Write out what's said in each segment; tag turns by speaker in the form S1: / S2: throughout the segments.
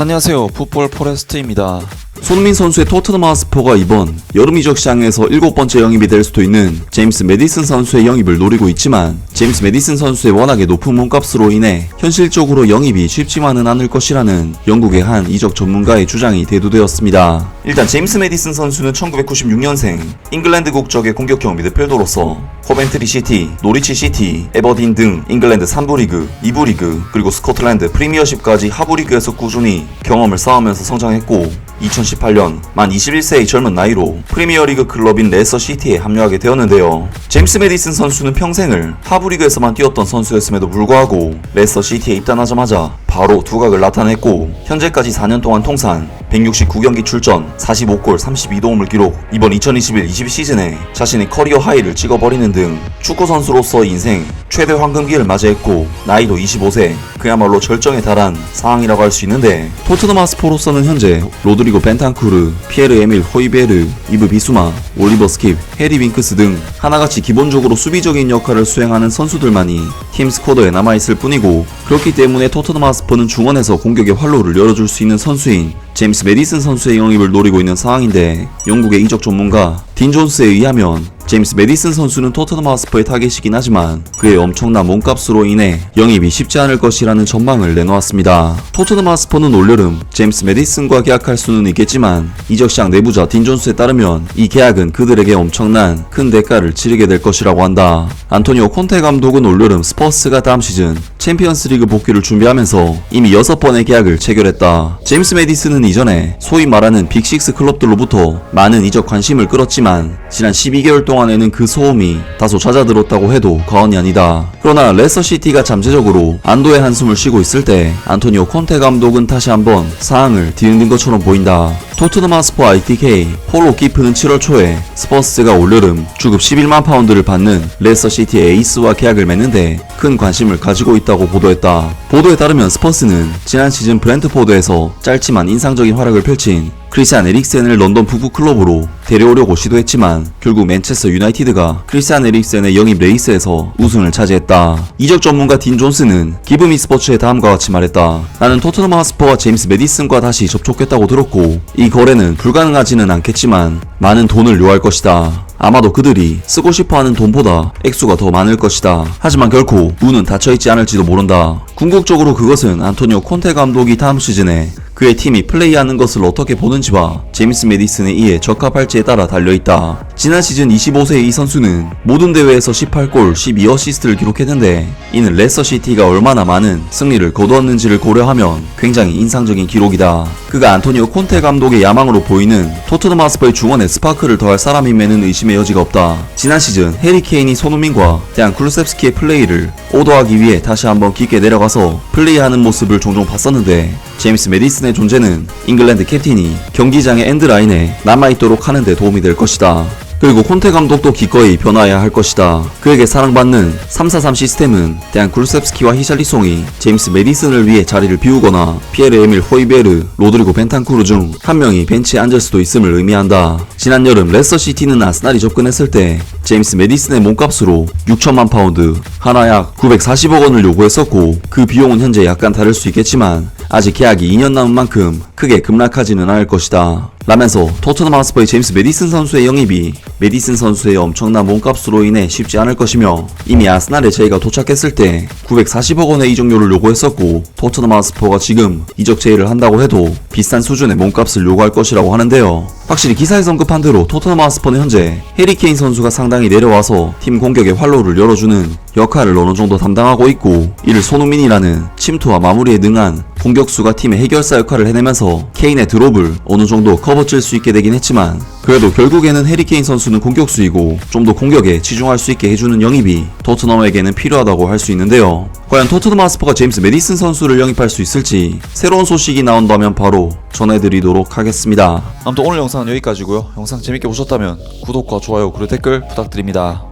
S1: 안녕하세요. 풋볼 포레스트입니다.
S2: 손흥민 선수의 토트넘 하스퍼가 이번 여름 이적 시장에서 일곱 번째 영입이 될 수도 있는 제임스 메디슨 선수의 영입을 노리고 있지만 제임스 메디슨 선수의 워낙에 높은 몸값으로 인해 현실적으로 영입이 쉽지만은 않을 것이라는 영국의 한 이적 전문가의 주장이 대두되었습니다. 일단 제임스 메디슨 선수는 1996년생 잉글랜드 국적의 공격형 미드필더로서 코벤트리 시티, 노리치 시티, 에버딘 등 잉글랜드 3부 리그, 2부 리그, 그리고 스코틀랜드 프리미어십까지 하부 리그에서 꾸준히 경험을 쌓으면서 성장했고 2018년 만 21세의 젊은 나이로 프리미어리그 클럽인 레서 시티에 합류하게 되었는데요. 제임스 메디슨 선수는 평생을 하부리그에서만 뛰었던 선수였음에도 불구하고 레서 시티에 입단하자마자 바로 두각을 나타냈고 현재까지 4년 동안 통산 169경기 출전, 45골, 32도움을 기록. 이번 2021-22 시즌에 자신의 커리어 하이를 찍어버리는 등 축구 선수로서 인생 최대 황금기를 맞이했고 나이도 25세. 그야말로 절정에 달한 상황이라고 할 수 있는데 토트넘 하스포로서는 현재 로드리고 벤탄쿠르, 피에르 에밀 호이베르, 이브 비수마, 올리버 스킵, 해리 윙크스 등 하나같이 기본적으로 수비적인 역할을 수행하는 선수들만이 팀 스쿼드에 남아있을 뿐이고 그렇기 때문에 토트넘 하스퍼는 중원에서 공격의 활로를 열어줄 수 있는 선수인 제임스 메디슨 선수의 영입을 노리고 있는 상황인데 영국의 이적 전문가 딘 존스에 의하면 제임스 메디슨 선수는 토트넘 하스퍼의 타겟이긴 하지만 그의 엄청난 몸값으로 인해 영입이 쉽지 않을 것이라는 전망을 내놓았습니다. 토트넘 하스퍼는 올여름 제임스 메디슨과 계약할 수는 있겠지만 이적 시장 내부자 딘 존스에 따르면 이 계약은 그들에게 엄청난 큰 대가를 치르게 될 것이라고 한다. 안토니오 콘테 감독은 올여름 스퍼스가 다음 시즌 챔피언스리그 복귀를 준비하면서 이미 6번의 계약을 체결했다. 제임스 메디슨은 이전에 소위 말하는 빅식스 클럽들로부터 많은 이적 관심을 끌었지만 지난 12개월 동안에는 그 소음이 다소 잦아들었다고 해도 과언이 아니다. 그러나 레서시티가 잠재적으로 안도의 한숨을 쉬고 있을 때 안토니오 콘테 감독은 다시 한번 상황을 뒤흔든 것처럼 보인다. 토트넘 하스퍼 ITK 폴로 키프는 7월 초에 스퍼스가 올여름 주급 11만 파운드를 받는 레서시티 에이스와 계약을 맺는데 큰 관심을 가지고 있다고 보도했다. 보도에 따르면 스퍼스는 지난 시즌 브랜트포드에서 짧지만 인상적인 활약을 펼친 크리스안 에릭센을 런던 북부 클럽으로 데려오려고 시도했지만 결국 맨체스터 유나이티드가 크리스안 에릭센의 영입 레이스에서 우승을 차지했다. 이적 전문가 딘 존스는 기브미 스포츠에 다음과 같이 말했다. 나는 토트넘 하스퍼와 제임스 메디슨과 다시 접촉했다고 들었고 이 거래는 불가능하지는 않겠지만 많은 돈을 요할 것이다. 아마도 그들이 쓰고 싶어하는 돈보다 액수가 더 많을 것이다. 하지만 결코 문은 닫혀있지 않을지도 모른다. 궁극적으로 그것은 안토니오 콘테 감독이 다음 시즌에 그의 팀이 플레이하는 것을 어떻게 보는지와 제임스 메디슨에 의해 적합할지에 따라 달려있다. 지난 시즌 25세의 이 선수는 모든 대회에서 18골, 12어시스트를 기록했는데 이는 레서시티가 얼마나 많은 승리를 거두었는지를 고려하면 굉장히 인상적인 기록이다. 그가 안토니오 콘테 감독의 야망으로 보이는 토트넘 하스퍼의 중원에 스파크를 더할 사람임에는 의심 의 여지가 없다. 지난 시즌 해리 케인이 손흥민과 대한 쿨셉스키의 플레이를 오도하기 위해 다시 한번 깊게 내려가서 플레이하는 모습을 종종 봤었는데 제임스 메디슨의 존재는 잉글랜드 캡틴이 경기장의 엔드라인에 남아있도록 하는데 도움이 될 것이다. 그리고 콘테 감독도 기꺼이 변화해야 할 것이다. 그에게 사랑받는 343 시스템은 대한 굴셉스키와 히샬리송이 제임스 메디슨을 위해 자리를 비우거나 피에르 에밀 호이베르, 로드리고 벤탄쿠르 중 한 명이 벤치에 앉을 수도 있음을 의미한다. 지난 여름 레스터시티는 아스날이 접근했을 때 제임스 메디슨의 몸값으로 6천만 파운드, 하나 약 940억 원을 요구했었고 그 비용은 현재 약간 다를 수 있겠지만 아직 계약이 2년 남은 만큼 크게 급락하지는 않을 것이다. 라면서 토트넘 하스퍼의 제임스 메디슨 선수의 영입이 메디슨 선수의 엄청난 몸값으로 인해 쉽지 않을 것이며 이미 아스날에 제의가 도착했을 때 940억 원의 이적료를 요구했었고 토트넘 하스퍼가 지금 이적 제의를 한다고 해도 비싼 수준의 몸값을 요구할 것이라고 하는데요. 확실히 기사에서 언급한 대로 토트넘 하스퍼는 현재 해리케인 선수가 상당히 내려와서 팀 공격의 활로를 열어주는 역할을 어느 정도 담당하고 있고 이를 손흥민이라는 침투와 마무리에 능한 공격수가 팀의 해결사 역할을 해내면서 케인의 드롭을 어느 정도 커버 칠수 있게 되긴 했지만 그래도 결국에는 해리케인 선수는 공격수이고 좀 더 공격에 치중할 수 있게 해주는 영입이 토트넘에게는 필요하다고 할 수 있는데요. 과연 토트넘 하스퍼가 제임스 메디슨 선수를 영입할 수 있을지 새로운 소식이 나온다면 바로 전해드리도록 하겠습니다.
S1: 아무튼 오늘 영상은 여기까지고요. 영상 재밌게 보셨다면 구독과 좋아요 그리고 댓글 부탁드립니다.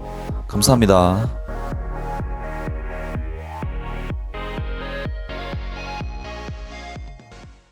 S1: 감사합니다.